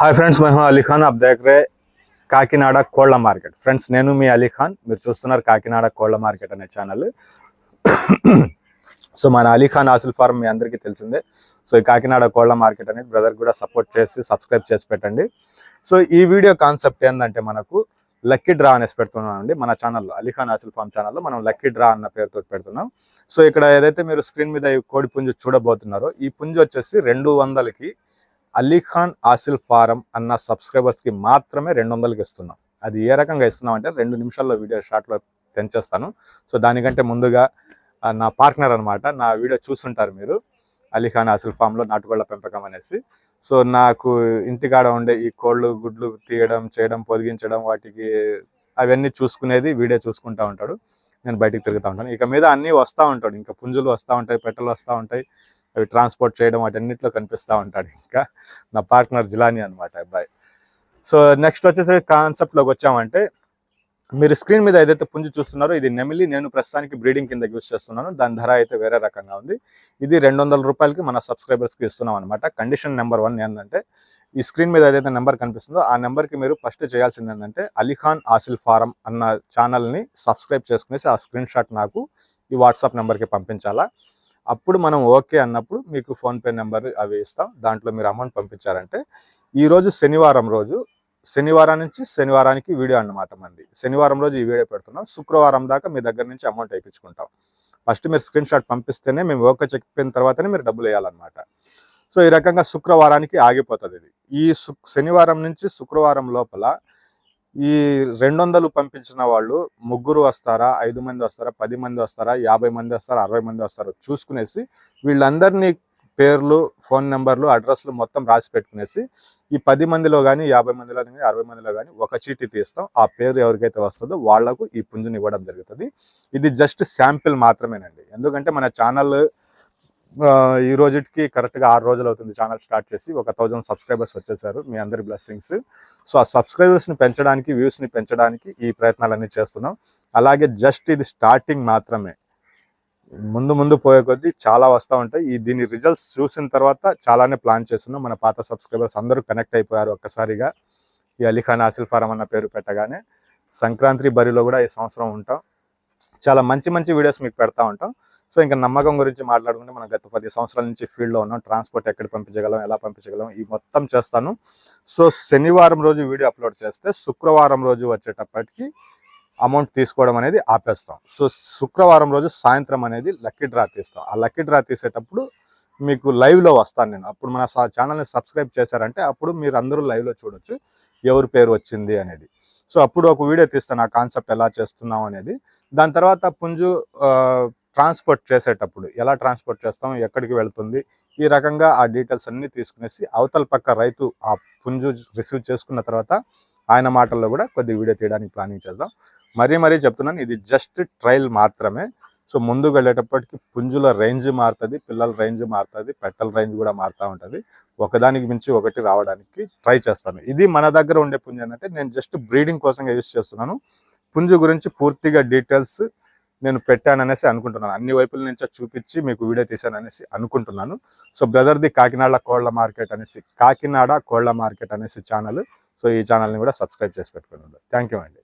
Hi friends మేము అలీఖాన్ అబ్ దగ్గరే కాకినాడ కోళ్ళ మార్కెట్ ఫ్రెండ్స్ నేను మీ అలీఖాన్ మీరు చూస్తున్నారు కాకినాడ కోళ్ళ మార్కెట్ అనే ఛానల్ సో మన అలీఖాన్ ఆసిల్ ఫార్మ్ మీ అందరికీ తెలిసిందే సో ఈ కాకినాడ కోళ్ళ మార్కెట్ అనేది బ్రదర్ కూడా సపోర్ట్ చేసి సబ్స్క్రైబ్ చేసి పెట్టండి సో ఈ వీడియో కాన్సెప్ట్ ఏంటంటే మనకు లక్కీ డ్రా అనేసి పెడుతున్నామండి మన ఛానల్లో అలీఖాన్ ఆసిల్ ఫార్మ్ ఛానల్లో మనం లక్కీ డ్రా అన్న పేరుతో పెడుతున్నాం. సో ఇక్కడ ఏదైతే మీరు స్క్రీన్ మీద ఈ కోడి పుంజు చూడబోతున్నారో ఈ పుంజు వచ్చేసి రెండు వందలకి అలీఖాన్ ఆసిల్ ఫారం అన్న సబ్స్క్రైబర్స్కి మాత్రమే రెండు వందలకి ఇస్తున్నాం. అది ఏ రకంగా ఇస్తున్నాం అంటే రెండు నిమిషాల్లో వీడియో షార్ట్లో పెంచేస్తాను సో దానికంటే ముందుగా నా పార్ట్నర్ అనమాట నా వీడియో చూస్తుంటారు మీరు అలీఖాన్ ఆసిల్ ఫామ్లో నాటుకోళ్ళ పెంపకం అనేసి. సో నాకు ఇంటికాడ ఉండే ఈ కోళ్ళు గుడ్లు తీయడం చేయడం పొదిగించడం వాటికి అవన్నీ చూసుకునేది వీడియో చూసుకుంటూ ఉంటాడు. నేను బయటికి తిరుగుతూ ఉంటాను. ఇక మీద అన్నీ వస్తూ ఉంటాడు. ఇంకా పుంజులు వస్తూ ఉంటాయి పెట్టలు వస్తూ ఉంటాయి. అవి ట్రాన్స్పోర్ట్ చేయడం వాటన్నిటిలో కనిపిస్తూ ఉంటాడు ఇంకా. నా పార్ట్నర్ జిలానీ అనమాట అబ్బాయి. సో నెక్స్ట్ వచ్చేసి కాన్సెప్ట్లోకి వచ్చామంటే మీరు స్క్రీన్ మీద ఏదైతే పుంజు చూస్తున్నారో ఇది నెమిలి నేను ప్రస్తుతానికి బ్రీడింగ్ కింద యూస్ చేస్తున్నాను. దాని ధర అయితే వేరే రకంగా ఉంది. ఇది రెండు వందల రూపాయలకి మన సబ్స్క్రైబర్స్కి ఇస్తున్నాం అనమాట కండిషన్ నెంబర్ వన్ ఏంటంటే ఈ స్క్రీన్ మీద ఏదైతే నెంబర్ కనిపిస్తుందో ఆ నెంబర్కి మీరు ఫస్ట్ చేయాల్సింది ఏంటంటే అలీఖాన్ ఆసిల్ ఫారం అన్న ఛానల్ని సబ్స్క్రైబ్ చేసుకునేసి ఆ స్క్రీన్ షాట్ నాకు ఈ వాట్సాప్ నెంబర్కి పంపించాలా. అప్పుడు మనం ఓకే అన్నప్పుడు మీకు ఫోన్పే నెంబర్ అవి ఇస్తాం. దాంట్లో మీరు అమౌంట్ పంపించారంటే ఈరోజు శనివారం రోజు శనివారం నుంచి శనివారానికి వీడియో అన్నమాట మంది శనివారం రోజు ఈ వీడియో పెడుతున్నాం. శుక్రవారం దాకా మీ దగ్గర నుంచి అమౌంట్ వేయించుకుంటాం. ఫస్ట్ మీరు స్క్రీన్ షాట్ పంపిస్తేనే మేము ఓకే చెప్పిన తర్వాతనే మీరు డబ్బులు వేయాలన్నమాట. సో ఈ రకంగా శుక్రవారానికి ఆగిపోతుంది ఇది. ఈ శనివారం నుంచి శుక్రవారం లోపల ఈ రెండు వందలు పంపించిన వాళ్ళు ముగ్గురు వస్తారా ఐదు మంది వస్తారా పది మంది వస్తారా యాభై మంది వస్తారా అరవై మంది వస్తారా చూసుకునేసి వీళ్ళందరినీ పేర్లు ఫోన్ నెంబర్లు అడ్రస్లు మొత్తం రాసి పెట్టుకునేసి ఈ పది మందిలో కానీ యాభై మందిలో కానీ అరవై మందిలో కానీ ఒక చీటీ తీస్తాం. ఆ పేరు ఎవరికైతే వస్తుందో వాళ్ళకు ఈ పుంజుని ఇవ్వడం జరుగుతుంది. ఇది జస్ట్ శాంపిల్ మాత్రమేనండి. ఎందుకంటే మన ఛానల్ ఈ రోజుకి కరెక్ట్గా ఆరు రోజులు అవుతుంది ఛానల్ స్టార్ట్ చేసి. ఒక థౌజండ్ సబ్స్క్రైబర్స్ వచ్చేసారు. మీ అందరి బ్లెస్సింగ్స్ సో ఆ సబ్స్క్రైబర్స్ని పెంచడానికి వ్యూస్ని పెంచడానికి ఈ ప్రయత్నాలన్నీ చేస్తున్నాం. అలాగే జస్ట్ ఇది స్టార్టింగ్ మాత్రమే. ముందు ముందు పోయే కొద్దీ చాలా వస్తూ ఉంటాయి. ఈ దీని రిజల్ట్స్ చూసిన తర్వాత చాలానే ప్లాన్ చేస్తున్నాం. మన పాత సబ్స్క్రైబర్స్ అందరూ కనెక్ట్ అయిపోయారు ఒక్కసారిగా. ఈ అలీఖాన్ ఆసిల్ ఫారం అన్న పేరు పెట్టగానే. సంక్రాంతి బరిలో కూడా ఈ సంవత్సరం ఉంటాం. చాలా మంచి మంచి వీడియోస్ మీకు పెడతా ఉంటాం. సో ఇంకా నమ్మకం గురించి మాట్లాడుకుంటే మనం గత పది సంవత్సరాల నుంచి ఫీల్డ్లో ఉన్నాం. ట్రాన్స్పోర్ట్ ఎక్కడ పంపించగలం ఎలా పంపించగలం ఈ మొత్తం చేస్తాను. సో శనివారం రోజు వీడియో అప్లోడ్ చేస్తే శుక్రవారం రోజు వచ్చేటప్పటికి అమౌంట్ తీసుకోవడం అనేది ఆపేస్తాం. సో శుక్రవారం రోజు సాయంత్రం అనేది లక్కీ డ్రా తీస్తాం. ఆ లక్కీ డ్రా తీసేటప్పుడు మీకు లైవ్లో వస్తాను నేను. అప్పుడు మన ఛానల్ని సబ్స్క్రైబ్ చేశారంటే అప్పుడు మీరు అందరూ లైవ్లో చూడొచ్చు ఎవరి పేరు వచ్చింది అనేది. సో అప్పుడు ఒక వీడియో తీస్తాను ఆ కాన్సెప్ట్ ఎలా చేస్తున్నాం అనేది. దాని తర్వాత పుంజు ట్రాన్స్పోర్ట్ చేసేటప్పుడు ఎలా ట్రాన్స్పోర్ట్ చేస్తాం ఎక్కడికి వెళుతుంది ఈ రకంగా ఆ డీటెయిల్స్ అన్నీ తీసుకునేసి అవతల పక్క రైతు ఆ పుంజు రిసీవ్ చేసుకున్న తర్వాత ఆయన మాటల్లో కూడా కొద్ది వీడియో తీయడానికి ప్లానింగ్ చేద్దాం. మరీ మరీ చెప్తున్నాను ఇది జస్ట్ ట్రయల్ మాత్రమే. సో ముందు వెళ్ళేటప్పటికి పుంజుల రేంజ్ మారుతుంది పిల్లల రేంజ్ మారుతుంది పెట్టల రేంజ్ కూడా మారుతూ ఉంటుంది. ఒకదానికి మించి ఒకటి రావడానికి ట్రై చేస్తాను. ఇది మన దగ్గర ఉండే పుంజు ఏంటంటే నేను జస్ట్ బ్రీడింగ్ కోసం యూస్ చేస్తున్నాను. పుంజు గురించి పూర్తిగా డీటెయిల్స్ నేను పెట్టాననేసి అనుకుంటున్నాను. అన్ని వైపుల నుంచి చూపించి మీకు వీడియో తీశాను అనేసి అనుకుంటున్నాను. సో బ్రదర్ది కాకినాడ కోళ్ళ మార్కెట్ అనేసి కాకినాడ కోళ్ళ మార్కెట్ అనేసి ఛానల్ సో ఈ ఛానల్ని కూడా సబ్స్క్రైబ్ చేసి పెట్టుకున్నాను థ్యాంక్ యూ అండి.